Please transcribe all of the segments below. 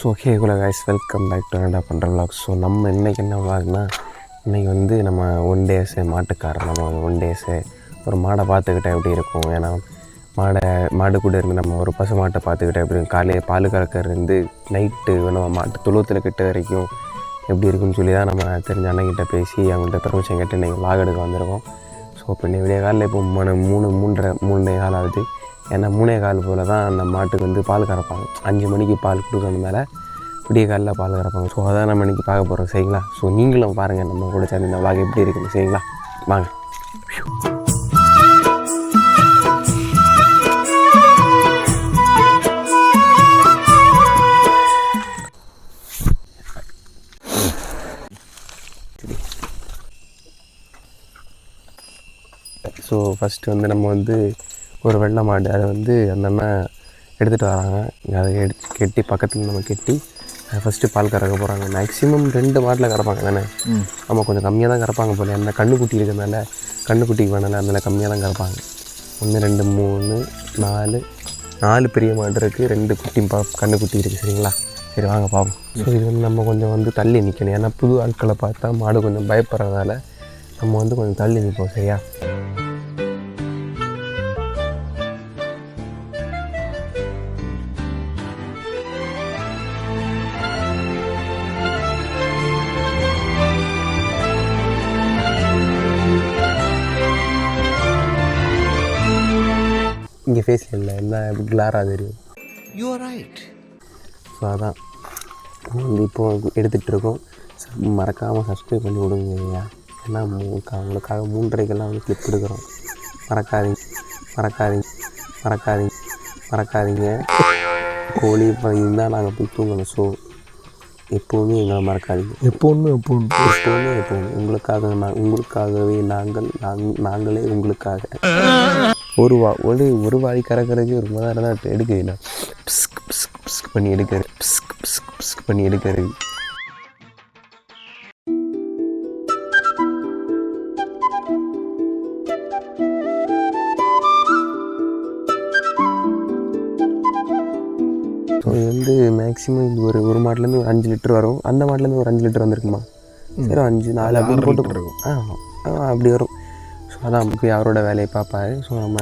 So okay குல guys welcome back to என்னடா பண்ணுற விளாக் ஸோ நம்ம இன்றைக்கி என்ன விளாக்னா இன்றைக்கி வந்து நம்ம ஒன் டேஸு மாட்டுக்காரர் நம்ம ஒன் டேஸு ஒரு மாடை பார்த்துக்கிட்டா எப்படி இருக்கும்? ஏன்னா மாடை மாடு கூட இருந்து நம்ம ஒரு பசு மாட்டை பார்த்துக்கிட்டா எப்படி இருக்கும்? காலையில் பால் கறக்கறது நைட்டு நம்ம மாட்டு துளுவத்தில் கிட்ட வரைக்கும் எப்படி இருக்குன்னு சொல்லி தான் நம்ம தெரிஞ்ச அண்ணங்கிட்ட பேசி அவங்கள்ட்ட பெர்மிஷன் கேட்டு இன்றைக்கி vlog எடுக்க வந்திருக்கோம். ஸோ இப்போ இன்னைக்கு விடிய காலையில் இப்போ மூணு மூணு மூன்றரை மூணு காலாவது ஆகுது. ஏன்னா மூணே கால் போல் தான் அந்த மாட்டுக்கு வந்து பால் கறப்பாங்க. அஞ்சு மணிக்கு பால் கொடுக்கறதுனால மேலே விடிய காலில் பால் கறப்பாங்க. ஸோ அதான் நம்ம இன்றைக்கி பார்க்க போகிறோம் சரிங்களா? ஸோ நீங்களும் பாருங்கள் நம்ம கூட சேர்ந்து இந்த vlog எப்படி இருக்குன்னு சரிங்களா? வாங்க. ஸோ ஃபஸ்ட்டு வந்து நம்ம வந்து ஒரு வெள்ளை மாடு. அதை வந்து அந்த அண்ணன் எடுத்துகிட்டு வராங்க. அதை எடுத்து கெட்டி பக்கத்தில் நம்ம கெட்டி ஃபஸ்ட்டு பால் கறக்க போகிறாங்க மேக்ஸிமம் ரெண்டு மாட்டில் கறப்பாங்க தானே? ஆமாம் கொஞ்சம் கம்மியாக தான் கறப்பாங்க போல. என்ன கண்ணுக்குட்டி இருக்கிறதுனால கண்ணுக்குட்டிக்கு வேணால அதனால் கம்மியாக தான் கறப்பாங்க. ஒன்று ரெண்டு மூணு நாலு. நாலு பெரிய மாடு இருக்குது ரெண்டு குட்டி பா கண்ணுக்குட்டி இருக்குது சரிங்களா? சரி வாங்க பார்ப்போம் ஸோ இது வந்து நம்ம கொஞ்சம் வந்து தள்ளி நிற்கணும் ஏன்னா புது ஆட்களை பார்த்தா மாடு கொஞ்சம் பயப்படுறதால நம்ம வந்து கொஞ்சம் தள்ளி நிற்போம் சரியா? இல்லை என்ன கிளாராக தெரியும். Are right. ஸோ அதான். வந்து இப்போ எடுத்துகிட்டு இருக்கோம். மறக்காமல் சப்ஸ்கிரைப் பண்ணி விடுங்க ஐயா. ஏன்னா மூ- க- உங்களுக்காக மூன்றரைக்கெல்லாம் வந்து கிளிப் எடுக்கிறோம். மறக்காதீங்க. மறக்காதீங்க. மறக்காதீங்க. மறக்காதீங்க. கோழி இப்போ இருந்தால் நாங்கள் போய் தூங்கணும். ஸோ எப்போவுமே எங்களை மறக்காதீங்க. எப்போன்னு எப்போன்னு எப்போவுமே எப்போவுமே. உங்களுக்காக நான் உங்களுக்காகவே நாங்கள் நாங் நாங்களே உங்களுக்காக. ஒரு வா ஒரு ஒரு வாய் கறக்கிறதுக்கு ஒரு மணி நேரம் தான் எடுக்கிறீங்களா பிஸ்க் பிஸ்க் பிஸ்க் பண்ணி எடுக்கிறது. பிஸ்க் பிஸ்க் பிஸ்க் பண்ணி எடுக்கிறது. இது வந்து மேக்ஸிமம் இது ஒரு ஒரு மாட்டிலேருந்து ஒரு அஞ்சு லிட்டர் வரும். அந்த மாட்டிலேருந்து ஒரு அஞ்சு லிட்டர் வந்திருக்குமா? சரி அஞ்சு நாலு அப்படி போட்டு ஆ ஆ, அப்படி வரும். அதான் போய் அவரோட வேலையை பார்ப்பாரு. ஸோ நம்ம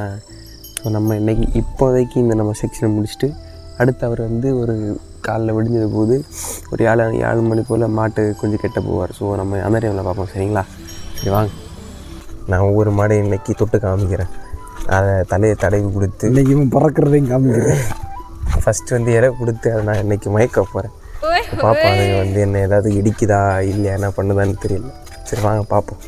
ஸோ நம்ம இன்னைக்கு இப்போதைக்கு இந்த நம்ம செக்ஷனை முடிச்சுட்டு அடுத்து அவர் வந்து ஒரு காலைல விடிஞ்சது போது ஒரு ஏழு ஏழு மணி போல் மாட்டு கொஞ்சம் கெட்ட போவார். ஸோ நம்ம அந்த டைமில் பார்ப்போம். சரிங்களா? சரி வாங்க. நான் ஒவ்வொரு மாடையும் இன்னைக்கு தொட்டு காமிக்கிறேன். அதை தலையை தடவி கொடுத்து இன்னைக்கு இவன் பறக்கிறதையும் காமிக்கிறேன். ஃபஸ்ட்டு வந்து இறை கொடுத்து அதை நான் இன்னைக்கு மயக்க போகிறேன் பார்ப்போம் அது வந்து என்ன ஏதாவது இடிக்குதா இல்லையா என்ன பண்ணுதான்னு தெரியல. சரி வாங்க பார்ப்போம்.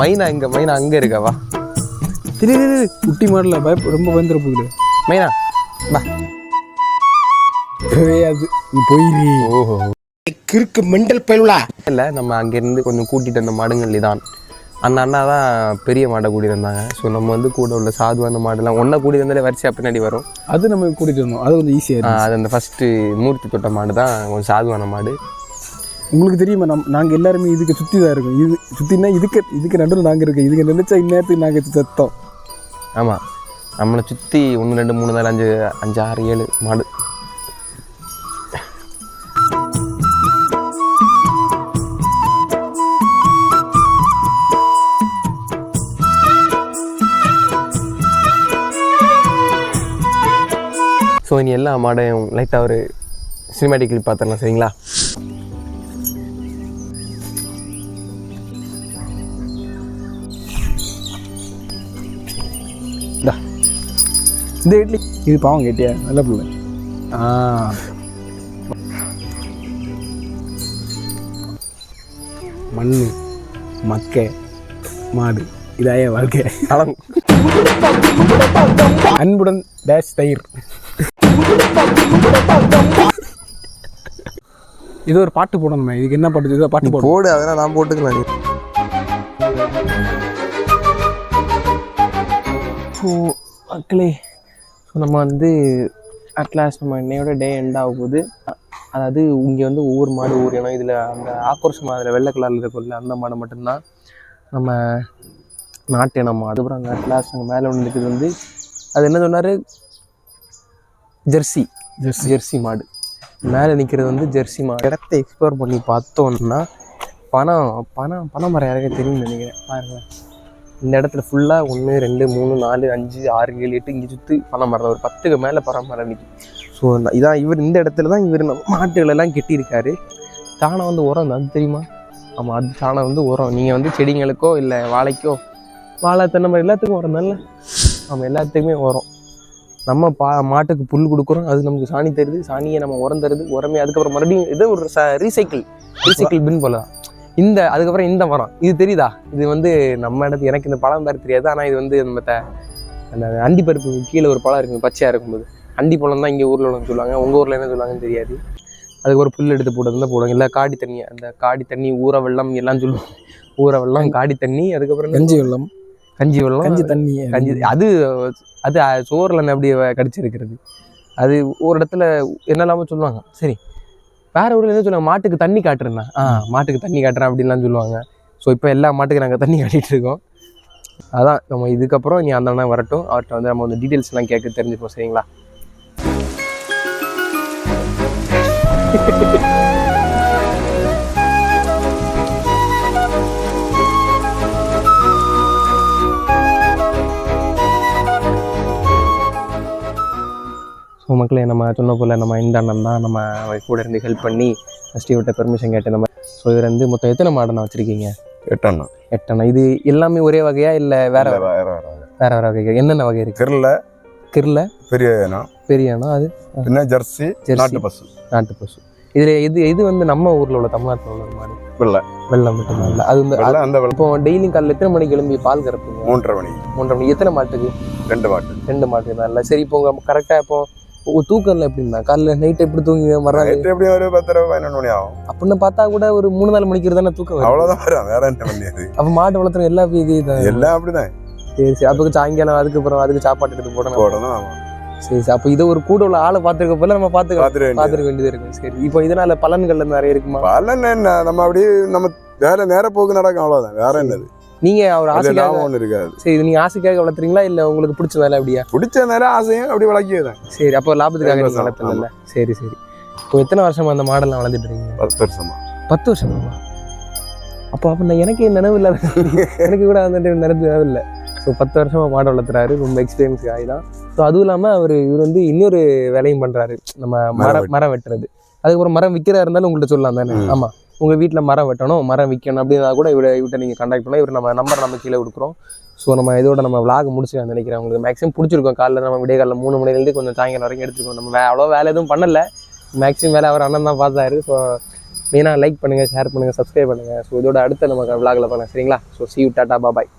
மைனா இங்கே மைனா அங்கே இருக்காவா திரு குட்டி மாடல பயப்ப ரொம்ப பயந்துட போகுது. மைனா பா அது நீ போயிரு. ஓஹோ. கிறுக்கு மெண்டல் பயிலுலா இல்லை நம்ம அங்கேருந்து கொஞ்சம் கூட்டிகிட்டு வந்த மாடுங்கள் தான் அந்த அண்ணா தான் பெரிய மாடை கூட்டிட்டு வந்தாங்க. ஸோ நம்ம வந்து கூட உள்ள சாதுவான மாடெல்லாம் ஒன்றா கூட்டி வந்தாலே வரிசையாக பின்னாடி வரும். அது நம்ம கூட்டிட்டு வந்தோம் அது கொஞ்சம் ஈஸியாக அது அந்த ஃபஸ்ட்டு மூர்த்தி தொட்ட மாடு தான் கொஞ்சம் சாதுவான மாடு. உங்களுக்கு தெரியுமா நம் நாங்கள் எல்லாருமே இதுக்கு சுற்றி தான் இருக்கோம். இது சுற்றினா இதுக்கு இதுக்கு நடுவில் நாங்கள் இருக்கோம். இதுக்கு நினச்சா இந்நேரத்துக்கு நாங்கள் சத்தம். ஆமாம் நம்மளை சுற்றி ஒன்று ரெண்டு மூணு நாலு அஞ்சு அஞ்சு ஆறு ஏழு மாடு. ஸோ இனி எல்லா மாடையும் லைட்டாக ஒரு சினிமேட்டிக் கிளிப் பார்த்துடலாம் சரிங்களா? இந்த இட்லி. இது பாவம் கேட்டியா? நல்ல பிள்ளை ஆ. மண் மக்கை மாடு. இதாய வாழ்க்கை. அளவு அன்புடன் டேஷ் தயிர். இது ஒரு பாட்டு போடணுமே. இதுக்கு என்ன பாட்டு? இது பாட்டு போடு அதெல்லாம் நான் போட்டுக்கலாம் நீ. ஸோ மக்களே நம்ம வந்து அட்லாஸ்ட் நம்ம இன்னையோட டே எண்ட் ஆக போகுது. அதாவது இங்கே வந்து ஒவ்வொரு மாடு ஒவ்வொரு இனம் இதில் அந்த ஆக்ரோஷம் அதில் வெள்ளை கலரில் இருக்கும்ல அந்த மாடு மட்டும்தான் நம்ம நாட்டு இனம் மாடு. அப்புறம் அங்கே அட்லாஸ்ட் அங்கே மேலே ஒன்று இருக்குது வந்து அது என்ன சொன்னார்? ஜெர்சி. ஜெர்சி. ஜெர்சி மாடு. மேலே நிற்கிறது வந்து ஜெர்சி மாடு. இடத்த எக்ஸ்ப்ளோர் பண்ணி பார்த்தோம்னா பணம் பணம் பணம் மரம் யாருக்கே தெரியும்னு நினைக்கிறேன். பாருங்களேன். இந்த இடத்துல ஃபுல்லாக ஒன்று ரெண்டு மூணு நாலு அஞ்சு ஆறு ஏழு எட்டு இங்கே சுற்றி பனை மரம் ஒரு பத்துக்கு மேலே பனை மரம் நிற்கும் ஸோ இதான் இவர் இந்த இடத்துல தான் இவர் நம்ம மாட்டுகளெல்லாம் கெட்டியிருக்காரு. தானே வந்து உரம் தான் அது தெரியுமா? ஆமாம் அது தானே வந்து உரம். நீங்கள் வந்து செடிங்களுக்கோ இல்லை வாழைக்கோ வாழை தென்னை மரம் எல்லாத்துக்கும் உரம் தானே நம்ம எல்லாத்துக்குமே உரம். நம்ம பா மாட்டுக்கு புல் கொடுக்குறோம் அது நமக்கு சாணி தருது. சாணியை நம்ம உரம் தருது. உரமே அதுக்கப்புறம் மறுபடியும் இது ஒரு ச ரீசைக்கிள் ரீசைக்கிள் பின் போல தான் இந்த அதுக்கப்புறம் இந்த மரம் இது தெரியுதா? இது வந்து நம்ம இடத்து எனக்கு இந்த பழம் பேர் தெரியாது. ஆனால் இது வந்து நம்ம த அந்த அண்டி பருப்பு கீழே ஒரு பழம் இருக்குது பச்சையாக இருக்கும்போது. அண்டி பழம் தான் இங்கே ஊரில் உள்ளவங்க சொல்லுவாங்க. உங்கள் ஊரில் என்ன சொல்லுவாங்கன்னு தெரியாது. அதுக்கு ஒரு புல் எடுத்து போட்டு தான் போடுவாங்க. இல்லை காடி தண்ணி அந்த காடி தண்ணி ஊற வெள்ளம் எல்லாம் சொல்லுவாங்க. ஊற வெள்ளம் காடி தண்ணி அதுக்கப்புறம் கஞ்சி வெள்ளம். கஞ்சி வெள்ளம். கஞ்சி தண்ணி கஞ்சி அது அது சோறில் அப்படி கடிச்சிருக்கிறது. அது ஒரு இடத்துல என்னெல்லாமோ சொல்லுவாங்க. சரி. வேற ஊரில் என்ன சொல்லுவாங்க? மாட்டுக்கு தண்ணி காட்டுறேன்னா. ஆ மாட்டுக்கு தண்ணி காட்டுறேன் அப்படின்லாம் சொல்லுவாங்க. ஸோ இப்போ எல்லா மாட்டுக்கு நாங்கள் தண்ணி காட்டிகிட்டு இருக்கோம். அதான் நம்ம இதுக்கப்புறம் நீ அந்த அண்ணன் வரட்டும். அவர்கிட்ட வந்து நம்ம வந்து டீட்டெயில்ஸ்லாம் கேட்க தெரிஞ்சுப்போம் சரிங்களா? மக்களே நம்ம சொன்ன போல் நம்ம இந்த அண்ணன் தான். நம்ம கூட இருந்து ஹெல்ப் பண்ணி ஃபஸ்ட்டு இவர்கிட்ட பெர்மிஷன் கேட்டு நம்ம ஸோ இவர் வந்து மொத்தம் எத்தனை மாடனை வச்சுருக்கீங்க? எட்டண்ணா எட்டண்ணா இது எல்லாமே ஒரே வகையா இல்லை வேற வேற வேற வேற வேற வேற வகை என்னென்ன வகை இருக்கு? கிருல கிர்ல பெரிய இனம் பெரிய அண்ணா அது? பின்ன ஜெர்சி. நாட்டு பசு. நாட்டு பசு. இதுல இது இது வந்து நம்ம ஊர்ல உள்ள தமிழ்நாட்டில் உள்ள மாடு? வெள்ளை. வெள்ளம் மட்டும்தான் இல்லை. அது வந்து அந்த இப்போ டெய்லியும் காலையில் எத்தனை மணிக்கு எழும்பி பால் கறப்பீங்க? மூன்றரை மணி. மூன்றரை மணி. எத்தனை மாட்டுக்கு? ரெண்டு மாட்டு. ரெண்டு மாட்டுக்கு தான் இல்லை. சரி இப்போ உங்க கரெக்டாக இப்போ தூக்கம்ல எப்படின்னா காலைல நைட் எப்படி தூங்குங்க? மறுநாள் நைட்டு எப்படியும் ஒரு பத்தரை பதினொன்று மணி ஆகும்? அப்படின்னு பார்த்தா கூட ஒரு மூணு நாலு மணிக்கு தானே தூக்கம் வரும் அவ்வளவுதான் வரும். வேற என்ன பண்ணியது? அப்போ மாட்டு வளர்த்துற எல்லா இதே தான் எல்லாம் அப்படிதான். சரி சரி. அப்போ சாயங்காலம் அதுக்கப்புறம் அதுக்கு சாப்பாடு எடுத்து போடணும். போடணும் சரி சரி. அப்போ இதை ஒரு கூட உள்ள ஆளை பார்த்துருக்க போல நம்ம வேண்டியது. பார்த்துருக்க வேண்டியது இருக்கு. சரி. இப்போ இதனால பலன்கள் நிறைய இருக்குமா? பலன் என்ன? நம்ம அப்படியே நம்ம வேற நேர போக்கு நடக்கும். அவ்வளவுதான். வேற என்னது? நீங்க அவர் ஆசைக்காக ஒண்ணு இருக்காது. சரி இது நீங்க ஆசைக்காக வளர்த்துறீங்களா? இல்ல உங்களுக்கு பிடிச்சதால அப்படியா? பிடிச்ச நேரம் ஆசையும் அப்படி வளர்க்கியதான் சரி அப்போ லாபத்துக்காக நீங்க வளர்த்தல சரி சரி. இப்போ எத்தனை வருஷமா அந்த மாடல்லாம் வளர்த்துட்டு இருக்கீங்க? பத்து வருஷமா. பத்து வருஷமா அப்போ அப்போ நான் எனக்கு நினைவு இல்லை எனக்கு கூட அந்த நினைவு நினைவு இல்லை. ஸோ பத்து வருஷமா மாடு வளர்த்துறாரு. ரொம்ப எக்ஸ்பீரியன்ஸ் ஆகி தான். ஸோ அதுவும் இல்லாமல் அவர் இவர் வந்து இன்னொரு வேலையும் பண்றாரு. நம்ம மரம் மரம் வெட்டு. மரம் வெட்டுறது. அதுக்கப்புறம் மரம் விற்கிறா இருந்தாலும் உங்கள்கிட்ட சொல்லலாம் தானே? ம். உங்கள் வீட்டில் மரம் வெட்டணும் மரம் விற்கணும் அப்படின்னா கூட இவரை இவர்கிட்ட நீங்கள் கான்டாக்ட் பண்ணலாம். இவர் நம்ம நம்பர் நம்ம கீழே கொடுக்குறோம். ஸோ நம்ம இதோட நம்ம விளாக் முடிச்சுக்கலாம் நினைக்கிறேன். உங்களுக்கு மேக்ஸிமம் பிடிச்சிருக்கோம். காலைல நம்ம விடிய காலைல மூணு மணிலேருந்து கொஞ்சம் சாயங்காலம் வரைக்கும் எடுத்துருக்கோம் நம்ம வே அவ்வளோ வேலை எதுவும் பண்ணல. மேக்ஸிமம் வேலை அவர் அண்ணன் தான் பார்த்தாரு. ஸோ மெயினாக லைக் பண்ணுங்கள் ஷேர் பண்ணுங்கள் சப்ஸ்கிரைப் பண்ணுங்கள் ஸோ இதோட அடுத்த நம்ம விளாகில் பண்ணலாம் சரிங்களா? So see you tata bye bye